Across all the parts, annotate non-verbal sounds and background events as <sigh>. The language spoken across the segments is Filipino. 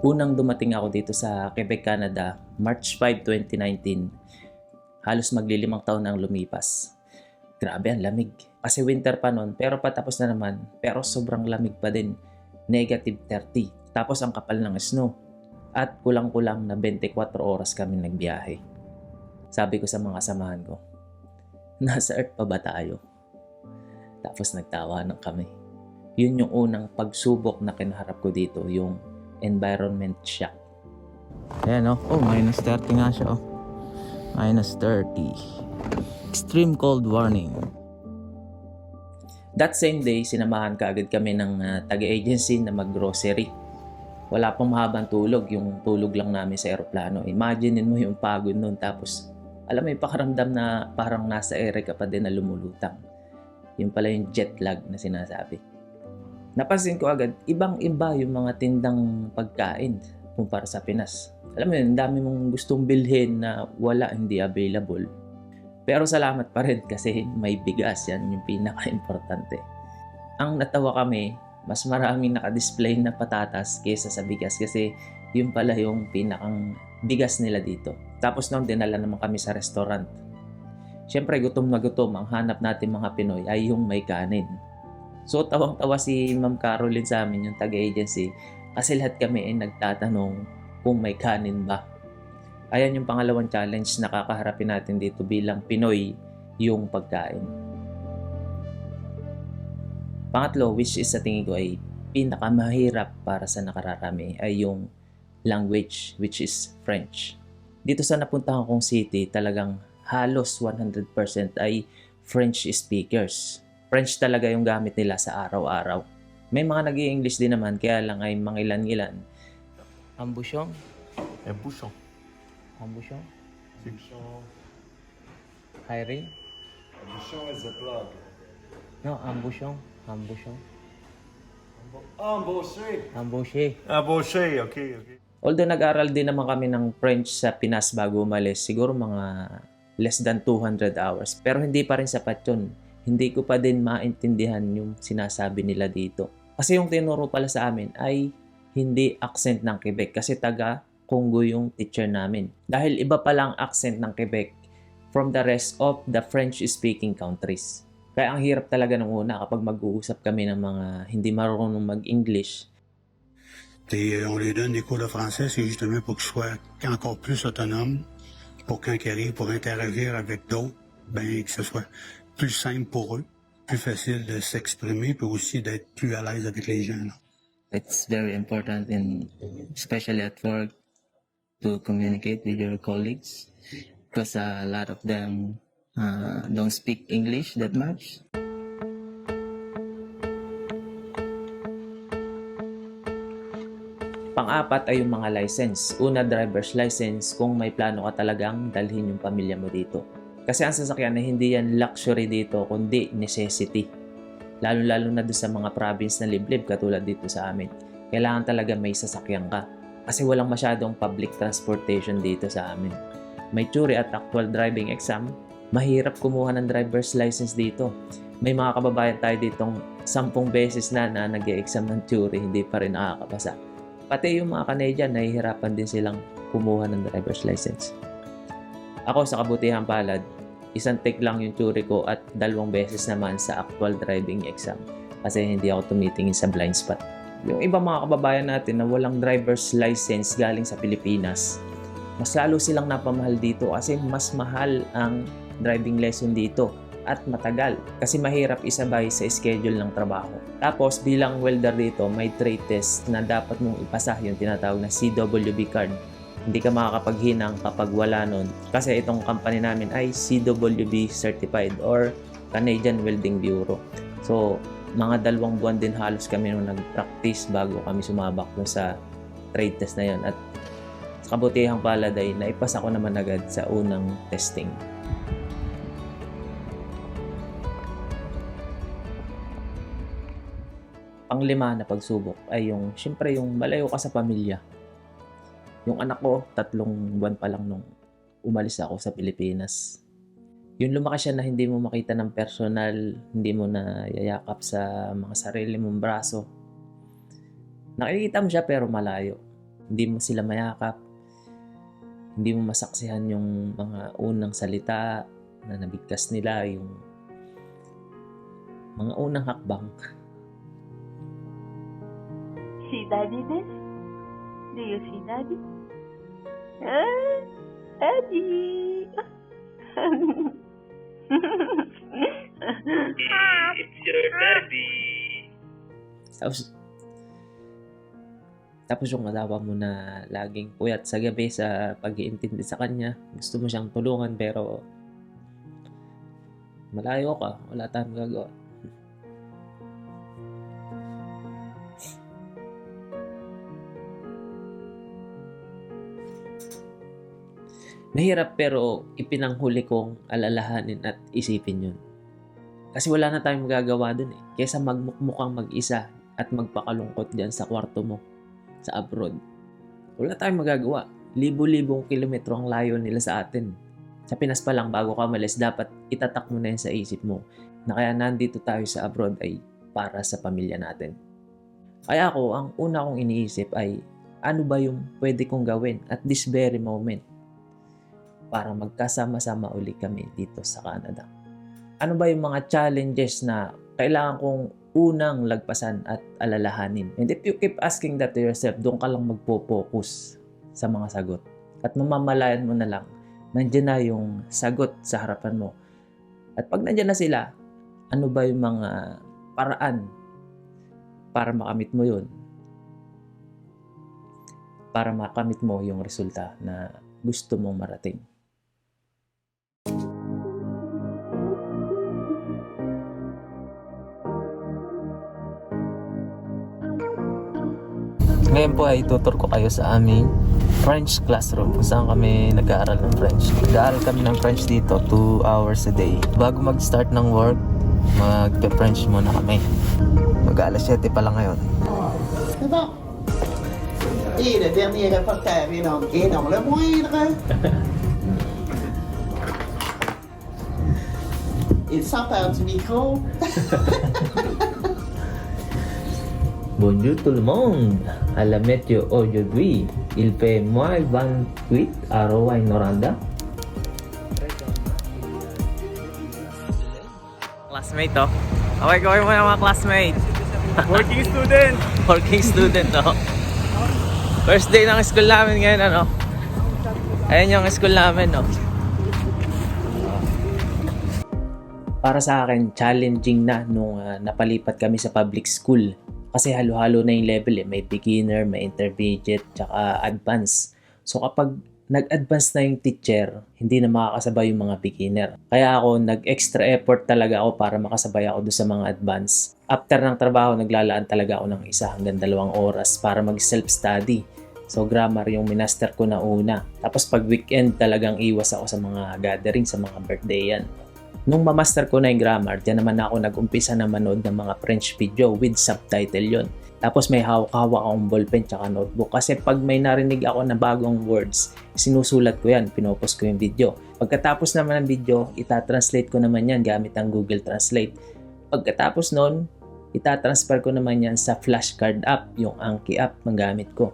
Unang dumating ako dito sa Quebec, Canada, March 5, 2019. Halos maglilimang taon na ang lumipas. Grabe ang lamig. Kasi winter pa noon, pero patapos na naman. Pero sobrang lamig pa din. Negative 30. Tapos ang kapal ng snow. At kulang-kulang na 24 oras kami nagbiyahe. Sabi ko sa mga samahan ko, nasa Earth pa ba tayo? Tapos nagtawanan kami. Yun yung unang pagsubok na kinaharap ko dito, yung environment shock. Ayan oh. Oh, minus 30 nga siya oh. Minus 30. Extreme cold warning. That same day, sinamahan ka agad kami ng ah, taga-agency na mag-grocery. Wala pang mahabang tulog, yung tulog lang namin sa aeroplano. Imagine mo yung pagod nun, tapos alam mo yung pakaramdam na parang nasa ere ka pa din na lumulutang. Yun pala yung jet lag na sinasabi. Napansin ko agad, ibang-iba yung mga tindang pagkain kumpara sa Pinas. Alam mo yun, dami mong gustong bilhin na wala, hindi available. Pero salamat pa rin kasi may bigas, yan yung pinaka-importante. Ang natawa kami, mas maraming nakadisplay na patatas kaysa sa bigas kasi yun pala yung pinakang bigas nila dito. Tapos noon, dinala naman kami sa restaurant. Siyempre, gutom na gutom, ang hanap natin mga Pinoy ay yung may kanin. So, tawang-tawa si Ma'am Caroline sa amin, yung taga-agency, kasi lahat kami ay nagtatanong kung may kanin ba. Ayan yung pangalawang challenge na kakaharapin natin dito bilang Pinoy, yung pagkain. Pangatlo, which is sa tingin ko ay pinakamahirap para sa nakararami, ay yung language, which is French. Dito sa napuntahan kong city, talagang halos 100% ay French speakers. French talaga yung gamit nila sa araw-araw. May mga nag english din naman, kaya lang ay mangilan-ilan. Ambusyong? Un bouchon. Ambusyong? Bouchon. Hiring? Bouchon is a plug. No, ambusyong. Ambusyong. Embauché. Ambushe. Embauché, ok, ok. Although nag-aral din naman kami ng French sa Pinas bago umalis, siguro mga less than 200 hours. Pero hindi pa rin sapat yun. Hindi ko pa din maintindihan yung sinasabi nila dito. Kasi yung tinuro pala sa amin ay hindi accent ng Quebec kasi taga Congo yung teacher namin. Dahil iba pa lang accent ng Quebec from the rest of the French-speaking countries. Kaya ang hirap talaga nung una kapag mag-uusap kami ng mga hindi marunong mag-English Et euh, on lui donne des cours de français, c'est justement pour qu'ils soient encore plus autonomes, pour quand ils arrivent pour interagir avec d'autres, ben que ce soit plus simple pour eux, plus facile de s'exprimer, puis aussi d'être plus à l'aise avec les gens. là. it's very important in especially at work to communicate with your colleagues because a lot of them uh, don't speak English that much. Pang-apat ay yung mga license. Una, driver's license kung may plano ka talagang dalhin yung pamilya mo dito. Kasi ang sasakyan na hindi yan luxury dito, kundi necessity. Lalo-lalo na doon sa mga province na liblib katulad dito sa amin. Kailangan talaga may sasakyan ka. Kasi walang masyadong public transportation dito sa amin. May theory at actual driving exam, mahirap kumuha ng driver's license dito. May mga kababayan tayo ditong sampung beses na na nag exam ng theory, hindi pa rin nakakapasa. Pati yung mga Canadian, nahihirapan din silang kumuha ng driver's license. Ako sa kabutihan palad, isang take lang yung theory ko at dalawang beses naman sa actual driving exam kasi hindi ako tumitingin sa blind spot. Yung ibang mga kababayan natin na walang driver's license galing sa Pilipinas, mas lalo silang napamahal dito kasi mas mahal ang driving lesson dito at matagal kasi mahirap isabay sa schedule ng trabaho. Tapos bilang welder dito, may trade test na dapat mong ipasa yung tinatawag na CWB card. Hindi ka makakapaghinang kapag wala nun kasi itong company namin ay CWB certified or Canadian Welding Bureau. So, mga dalawang buwan din halos kami nung nag-practice bago kami sumabak dun sa trade test na yon at sa kabutihang palad ay naipasa ko naman agad sa unang testing. Panglima na pagsubok ay yung, syempre yung malayo ka sa pamilya. Yung anak ko, tatlong buwan pa lang nung umalis ako sa Pilipinas. Yung lumaki siya na hindi mo makita ng personal, hindi mo na yayakap sa mga sarili mong braso. Nakikita mo siya pero malayo. Hindi mo sila mayakap. Hindi mo masaksihan yung mga unang salita na nabigkas nila, yung mga unang hakbang. See daddy this? Do you daddy? Ah, daddy! It's your daddy. Tapos, tapos yung katawa mo na laging puyat sa gabi sa pag-iintindi sa kanya. Gusto mo siyang tulungan pero malayo ka. Wala tayong magagawa. Mahirap pero ipinanghuli kong alalahanin at isipin yun. Kasi wala na tayong magagawa dun eh. Kesa magmukmukang mag-isa at magpakalungkot dyan sa kwarto mo sa abroad. Wala tayong magagawa. Libo-libong kilometro ang layo nila sa atin. Sa Pinas pa lang bago ka malis, dapat itatak mo na yun sa isip mo na kaya nandito tayo sa abroad ay para sa pamilya natin. Kaya ako, ang una kong iniisip ay ano ba yung pwede kong gawin at this very moment para magkasama-sama uli kami dito sa Canada. Ano ba yung mga challenges na kailangan kong unang lagpasan at alalahanin? And if you keep asking that to yourself, doon ka lang magpo-focus sa mga sagot. At mamamalayan mo na lang, nandiyan na yung sagot sa harapan mo. At pag nandiyan na sila, ano ba yung mga paraan para makamit mo yun? Para makamit mo yung resulta na gusto mong marating. Ngayon po ay tutor ko kayo sa aming French classroom kung saan kami nag-aaral ng French. Nag-aaral kami ng French dito 2 hours a day. Bago mag-start ng work, mag-French muna kami. Mag-alas 7 pa lang ngayon. Et le dernier reporter est non, et non le moindre. Il s'empare du micro. Bonjour tout le monde! À la météo aujourd'hui, il fait moins 28 à Rowan Noranda. Classmate to. Okay, gawin mo na mga classmate. <laughs> Working student. Working student to. First day ng school namin ngayon, ano? Ayan yung school namin, no? Para sa akin, challenging na nung ah, napalipat kami sa public school. Kasi halo-halo na yung level eh. May beginner, may intermediate, tsaka advanced. So kapag nag-advance na yung teacher, hindi na makakasabay yung mga beginner. Kaya ako, nag-extra effort talaga ako para makasabay ako doon sa mga advance. After ng trabaho, naglalaan talaga ako ng isa hanggang dalawang oras para mag-self-study. So grammar yung minaster ko na una. Tapos pag weekend talagang iwas ako sa mga gathering, sa mga birthday yan. Nung mamaster ko na yung grammar, diyan naman ako nag-umpisa na manood ng mga French video with subtitle yon. Tapos may hawak-hawak akong ballpen tsaka notebook. Kasi pag may narinig ako na bagong words, sinusulat ko yan, pinopost ko yung video. Pagkatapos naman ng video, itatranslate ko naman yan gamit ang Google Translate. Pagkatapos nun, itatransfer ko naman yan sa flashcard app, yung Anki app ang gamit ko.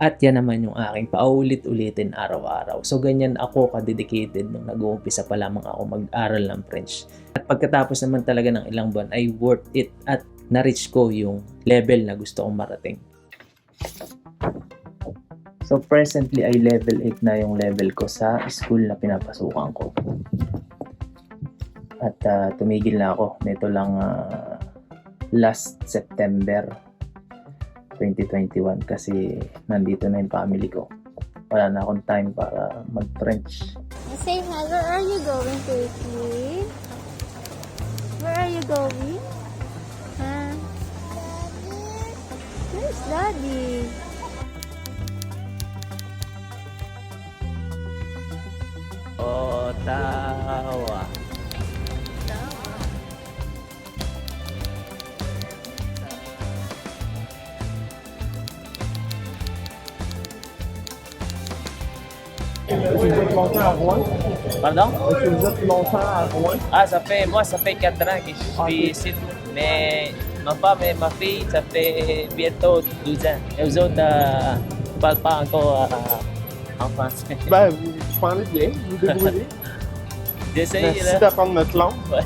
At yan naman yung aking paulit-ulitin araw-araw. So ganyan ako ka-dedicated nung nag-uumpisa pa lamang ako mag-aral ng French. At pagkatapos naman talaga ng ilang buwan ay worth it at na-reach ko yung level na gusto kong marating. So presently ay level 8 na yung level ko sa school na pinapasukan ko. At ah, tumigil na ako. Nito lang ah, last September 2021 kasi nandito na yung family ko. Wala na akong time para mag-French. Say hi. Where are you going, Turkey? Where are you going? Huh? Where's Daddy? Ottawa. Pardon? Vous êtes longtemps à Rouen? Ah, ça fait, moi, ça fait 4 ans que je suis ici. Mais ma femme et ma fille, ça fait bientôt 12 ans. Et eux autres, euh, parle pas encore euh, en français. <laughs> Ben, vous parlez bien, vous vous débrouillez. <laughs> J'essaye, Merci d'apprendre notre langue. Ouais.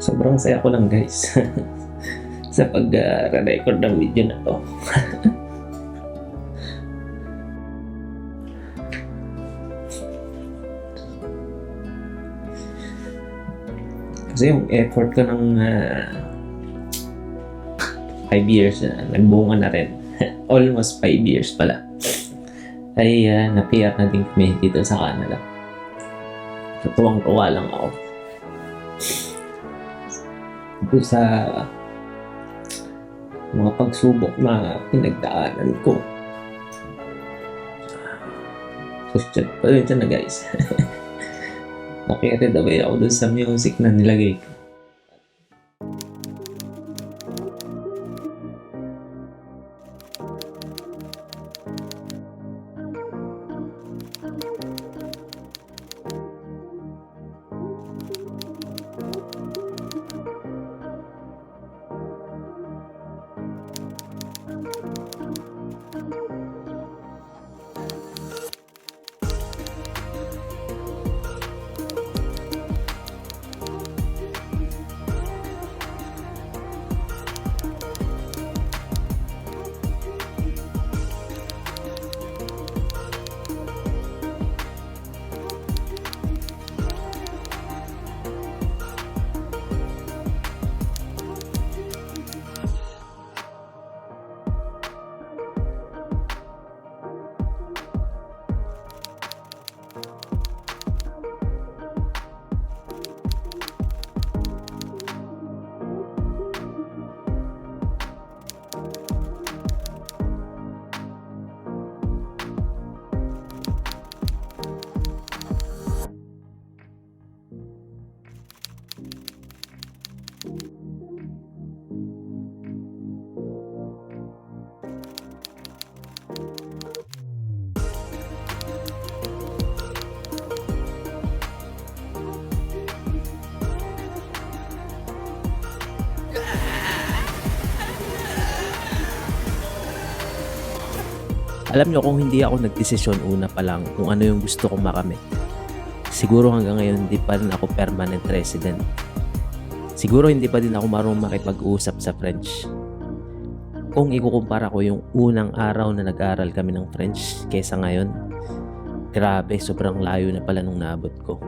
Sobrang saya ko lang guys. sa pag-record ng video na to. Kasi yung effort ko ng 5 years na nagbunga na rin. <laughs> Almost 5 years pala. Ay uh, na-PR na din kami dito sa Canada. So, tuwang-tuwa lang ako. Ito sa mga pagsubok na pinagdaanan ko. So, pa rin na guys. <laughs> Nakirid away ako dun sa music na nilagay ko. Alam nyo kung hindi ako nagdesisyon una pa lang kung ano yung gusto kong makamit. Siguro hanggang ngayon hindi pa rin ako permanent resident. Siguro hindi pa din ako marunong makipag-usap sa French. Kung ikukumpara ko yung unang araw na nag-aral kami ng French kesa ngayon, grabe, sobrang layo na pala nung naabot ko.